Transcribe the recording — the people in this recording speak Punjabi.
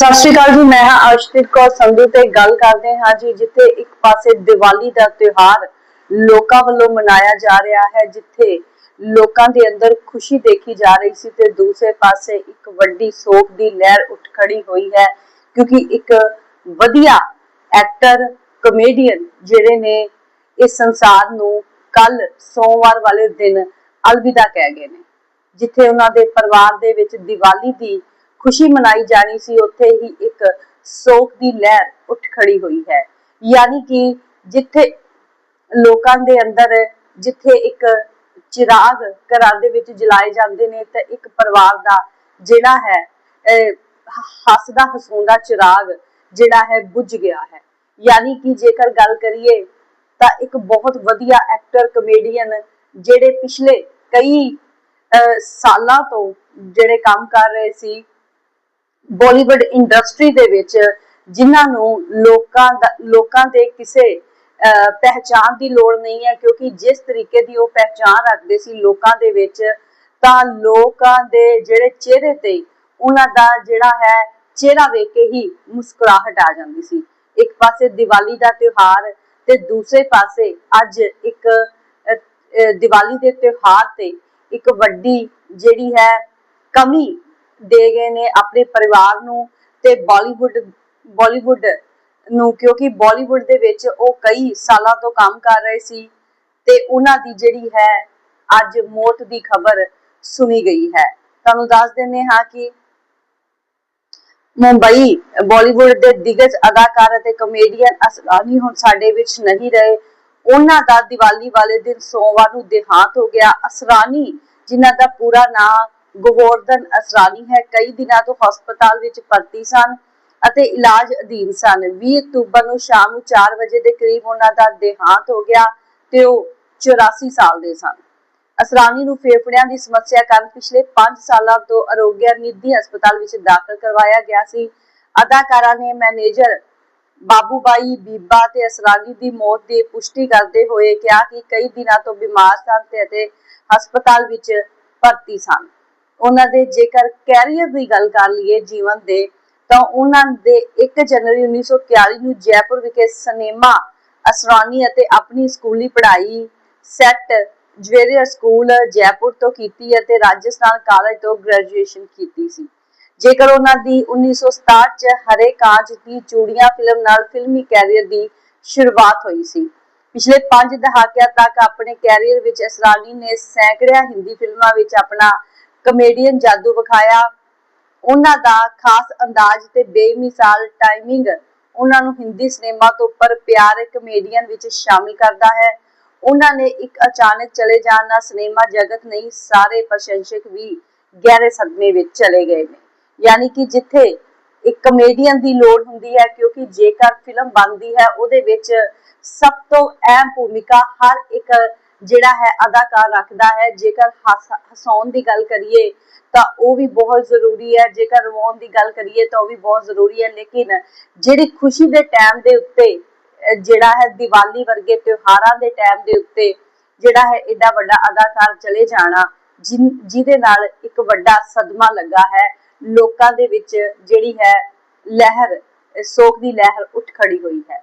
ਸਤਿ ਸ਼੍ਰੀ ਅਕਾਲ ਜੀ, ਮੈਂ ਹਾਂ ਅਰਸ਼ਦੀਪ ਕੌਰ ਸੰਧੂ ਤੇ ਗੱਲ ਕਰਦੇ ਹਾਂ ਜੀ, ਜਿੱਥੇ ਇੱਕ ਪਾਸੇ ਦੀਵਾਲੀ ਦਾ ਤਿਉਹਾਰ ਲੋਕਾਂ ਵੱਲੋਂ ਮਨਾਇਆ ਜਾ ਰਿਹਾ ਹੈ, ਜਿੱਥੇ ਲੋਕਾਂ ਦੇ ਅੰਦਰ ਖੁਸ਼ੀ ਦੇਖੀ ਜਾ ਰਹੀ ਸੀ ਤੇ ਦੂਸਰੇ ਪਾਸੇ ਇੱਕ ਵੱਡੀ ਸੋਗ ਦੀ ਲਹਿਰ ਉੱਠ ਖੜੀ ਹੋਈ ਹੈ, ਕਿਉਂਕਿ ਇੱਕ ਵਧੀਆ ਐਕਟਰ ਕਮੇਡੀਅਨ ਜਿਹੜੇ ਨੇ, ਇਸ ਸੰਸਾਰ ਨੂੰ ਕੱਲ ਸੋਮਵਾਰ ਵਾਲੇ ਦਿਨ ਅਲਵਿਦਾ ਕਹਿ ਗਏ ਨੇ, ਜਿੱਥੇ ਉਹਨਾਂ ਦੇ ਪਰਿਵਾਰ ਦੇ ਵਿੱਚ ਦੀਵਾਲੀ ਦੀ ਖੁਸ਼ੀ ਮਨਾਈ ਜਾਣੀ ਸੀ ਉੱਥੇ ਹੀ ਇੱਕ ਸੋਗ ਦੀ ਲਹਿਰ ਉੱਠ ਖੜੀ ਹੋਈ ਹੈ। ਯਾਨੀ ਕਿ ਜਿੱਥੇ ਲੋਕਾਂ ਦੇ ਅੰਦਰ ਜਿੱਥੇ ਇੱਕ ਚਿਰਾਗ ਘਰਾਂ ਦੇ ਵਿੱਚ ਜਲਾਏ ਜਾਂਦੇ ਨੇ ਤਾਂ ਇੱਕ ਪਰਿਵਾਰ ਦਾ ਜਿਹੜਾ ਹੈ ਹੱਸਦਾ ਹਸਾਉਂਦਾ ਚਿਰਾਗ ਜਿਹੜਾ ਹੈ ਬੁੱਝ ਗਿਆ ਹੈ। ਯਾਨੀ ਕਿ ਜੇਕਰ ਗੱਲ ਕਰੀਏ ਤਾਂ ਇੱਕ ਬਹੁਤ ਵਧੀਆ ਐਕਟਰ ਕਮੇਡੀਅਨ ਜਿਹੜੇ ਪਿਛਲੇ ਕਈ ਅਹ, ਸਾਲਾਂ ਤੋਂ ਜਿਹੜੇ ਕੰਮ ਕਰ ਰਹੇ ਸੀ ਬਾਲੀਵੁੱਡ ਇੰਡਸਟਰੀ ਦੇ ਵਿੱਚ ਜਿਨ੍ਹਾਂ ਨੂੰ ਲੋਕਾਂ ਦਾ, ਲੋਕਾਂ ਦੇ ਕਿਸੇ ਪਹਿਚਾਨ ਦੀ ਲੋੜ ਨਹੀਂ ਹੈ, ਕਿਉਂਕਿ ਜਿਸ ਤਰੀਕੇ ਦੀ ਉਹ ਪਹਿਚਾਨ ਰੱਖਦੇ ਸੀ ਲੋਕਾਂ ਦੇ ਵਿੱਚ, ਤਾਂ ਲੋਕਾਂ ਦੇ ਜਿਹੜੇ ਚਿਹਰੇ ਤੇ ਉਹਨਾਂ ਦਾ ਜਿਹੜਾ ਹੈ ਚਿਹਰਾ ਵੇਖ ਕੇ ਹੀ ਮੁਸਕਰਾਹਟ ਆ ਜਾਂਦੀ ਸੀ। ਇੱਕ ਪਾਸੇ ਦੀਵਾਲੀ ਦਾ ਤਿਉਹਾਰ ਤੇ ਦੂਸਰੇ ਪਾਸੇ ਅੱਜ ਇੱਕ ਦੀਵਾਲੀ ਦੇ ਤਿਉਹਾਰ ਤੇ ਇੱਕ ਵੱਡੀ ਜਿਹੜੀ ਹੈ ਕਮੀ ਦੇ ਗਏ ਨੇ ਆਪਣੇ ਪਰਿਵਾਰ ਨੂੰ ਤੇ ਬਾਲੀਵੁੱਡ ਬਾਲੀਵੁੱਡ ਨੂੰ, ਕਿਉਂਕਿ ਬਾਲੀਵੁੱਡ ਦੇ ਵਿੱਚ ਉਹ ਕਈ ਸਾਲਾਂ ਤੋਂ ਕੰਮ ਕਰ ਰਹੇ ਸੀ ਤੇ ਉਹਨਾਂ ਦੀ ਜਿਹੜੀ ਹੈ ਅੱਜ ਮੌਤ ਦੀ ਖਬਰ ਸੁਣੀ ਗਈ ਹੈ। ਤੁਹਾਨੂੰ ਦੱਸ ਦਿੰਦੇ ਹਾਂ ਕਿ ਮੁੰਬਈ ਬਾਲੀਵੁੱਡ ਦੇ ਦਿਗਜ ਅਦਾਕਾਰ ਅਤੇ ਕਮੇਡੀਅਨ ਅਸਲਾਨੀ ਹੁਣ ਸਾਡੇ ਵਿੱਚ ਨਹੀਂ ਰਹੇ। ਉਹਨਾਂ ਦਾ ਦੀਵਾਲੀ ਵਾਲੇ ਦਿਨ ਸੋਮਵਾਰ ਨੂੰ ਦੇਹਾਂਤ ਹੋ ਗਿਆ। ਅਸਰਾਨੀ ਜਿਨ੍ਹਾਂ ਦਾ ਪੂਰਾ ਨਾਮ ਗੋਵਰਧਨ ਅਸਰਾਨੀ ਹੈ। ਕਈ ਦਿਨਾਂ ਤੋਂ ਹਸਪਤਾਲ ਵਿੱਚ ਭਰਤੀ ਸਨ ਅਤੇ ਇਲਾਜ ਅਧੀਨ ਸਨ। 20 ਅਕਤੂਬਰ ਨੂੰ ਸ਼ਾਮ ਨੂੰ 4 ਵਜੇ ਦੇ ਕਰੀਬ ਉਹਨਾਂ ਦਾ ਦੇਹਾਂਤ ਹੋ ਗਿਆ ਤੇ ਉਹ 84 ਸਾਲ ਦੇ ਸਨ। ਅਸਰਾਨੀ ਨੂੰ ਫੇਫੜਿਆਂ ਦੀ ਸਮੱਸਿਆ ਕਾਰਨ ਪਿਛਲੇ 5 ਸਾਲਾਂ ਤੋਂ ਅਰੋਗਿਆ ਨਿਧੀ ਹਸਪਤਾਲ ਵਿੱਚ ਦਾਖਲ ਕਰਵਾਇਆ ਗਿਆ ਸੀ। ਅਦਾਕਾਰਾ ਨੇ ਮੈਨੇਜਰ ਬਾਬੂਬਾਈ ਬੀਬਾ ਤੇ ਅਸਰਾਨੀ ਦੀ ਮੌਤ ਦੀ ਪੁਸ਼ਟੀ ਕਰਦੇ ਹੋਏ ਕਿਹਾ ਕਿ ਕਈ ਦਿਨਾਂ ਤੋਂ ਬਿਮਾਰ ਸਨ ਤੇ ਅਤੇ ਹਸਪਤਾਲ ਵਿੱਚ ਭਰਤੀ ਸਨ। ਉਹਨਾਂ ਦੇ ਜੇਕਰ ਕੈਰੀਅਰ ਦੀ ਗੱਲ ਕਰ ਲਈਏ ਜੀਵਨ ਦੇ, ਤਾਂ ਉਹਨਾਂ ਦੇ 1 ਜਨਵਰੀ 1941 ਨੂੰ ਜੈਪੁਰ ਵਿਖੇ ਸਿਨੇਮਾ, ਅਸਰਾਨੀ ਅਤੇ ਆਪਣੀ ਸਕੂਲੀ ਪੜ੍ਹਾਈ ਸੈਟ ਜਵੇਰੀਅਰ ਸਕੂਲ ਜੈਪੁਰ ਤੋਂ ਕੀਤੀ ਅਤੇ ਰਾਜਸਥਾਨ ਕਾਲਜ ਤੋਂ ਗ੍ਰੈਜੂਏਸ਼ਨ ਕੀਤੀ ਸੀ। ਜੇਕਰ ਉਹਨਾਂ ਦੀ 1967 ਚ ਹਰੇ ਕਾਂਚ ਦੀ ਚੂੜੀਆਂ ਫਿਲਮ ਨਾਲ ਫਿਲਮੀ ਕੈਰੀਅਰ ਦੀ ਸ਼ੁਰੂਆਤ ਹੋਈ ਸੀ। ਪਿਛਲੇ 5 ਦਹਾਕਿਆਂ ਤੱਕ ਆਪਣੇ ਕੈਰੀਅਰ ਵਿੱਚ ਅਸਰਾਨੀ ਨੇ ਸੈਂਕੜਿਆਂ ਹਿੰਦੀ ਫਿਲਮਾਂ ਵਿੱਚ ਆਪਣਾ ਕਮੇਡੀਅਨ ਜਾਦੂ ਵਿਖਾਇਆ। ਉਹਨਾਂ ਦਾ ਖਾਸ ਅੰਦਾਜ਼ ਤੇ ਬੇਮਿਸਾਲ ਟਾਈਮਿੰਗ ਉਹਨਾਂ ਨੂੰ ਹਿੰਦੀ ਸਿਨੇਮਾ ਤੋਂ ਉੱਪਰ ਪਿਆਰੇ ਕਮੇਡੀਅਨ ਵਿੱਚ ਸ਼ਾਮਿਲ ਕਰਦਾ ਹੈ। ਉਹਨਾਂ ਨੇ ਇੱਕ ਅਚਾਨਕ ਚਲੇ ਜਾਣ ਨਾਲ ਸਿਨੇਮਾ ਜਗਤ ਨਹੀਂ, ਸਾਰੇ ਪ੍ਰਸ਼ੰਸਕ ਵੀ ਗਹਿਰੇ ਸਦਮੇ ਵਿੱਚ ਚਲੇ ਗਏ ਨੇ। ਯਾਨੀ ਕਿ ਜਿੱਥੇ ਇੱਕ ਕਮੇਡੀਅਨ ਦੀ ਲੋੜ ਹੁੰਦੀ ਹੈ, ਕਿਉਂਕਿ ਜੇਕਰ ਫਿਲਮ ਬਣਦੀ ਹੈ, ਉਹਦੇ ਵਿੱਚ ਸਭ ਤੋਂ ਅਹਿਮ ਭੂਮਿਕਾ ਹਰ ਇੱਕ ਜਿਹੜਾ ਹੈ ਅਦਾਕਾਰ ਰੱਖਦਾ ਹੈ। ਜੇਕਰ ਹਸਾਉਣ ਦੀ ਗੱਲ ਕਰੀਏ ਤਾਂ ਉਹ ਵੀ ਬਹੁਤ ਜ਼ਰੂਰੀ ਹੈ। ਜੇਕਰ ਰਵਾਉਣ ਦੀ ਗੱਲ ਕਰੀਏ ਤਾਂ ਉਹ ਵੀ ਬਹੁਤ ਜ਼ਰੂਰੀ ਹੈ। ਲੇਕਿਨ ਜਿਹੜੀ ਖੁਸ਼ੀ ਦੇ ਟਾਈਮ ਦੇ ਉੱਤੇ ਜਿਹੜਾ ਹੈ ਦੀਵਾਲੀ ਵਰਗੇ ਤਿਉਹਾਰਾਂ ਦੇ ਟਾਈਮ ਦੇ ਉੱਤੇ ਜਿਹੜਾ ਹੈ ਐਡਾ ਵੱਡਾ ਅਦਾਕਾਰ ਚਲੇ ਜਾਣਾ ਜਿਹਦੇ ਨਾਲ ਇੱਕ ਵੱਡਾ ਸਦਮਾ ਲੱਗਾ ਹੈ। ਲੋਕਾਂ ਦੇ ਵਿੱਚ ਜਿਹੜੀ ਹੈ ਲਹਿਰ ਅਹ ਸੋਗ ਦੀ ਲਹਿਰ ਉੱਠ ਖੜੀ ਹੋਈ ਹੈ।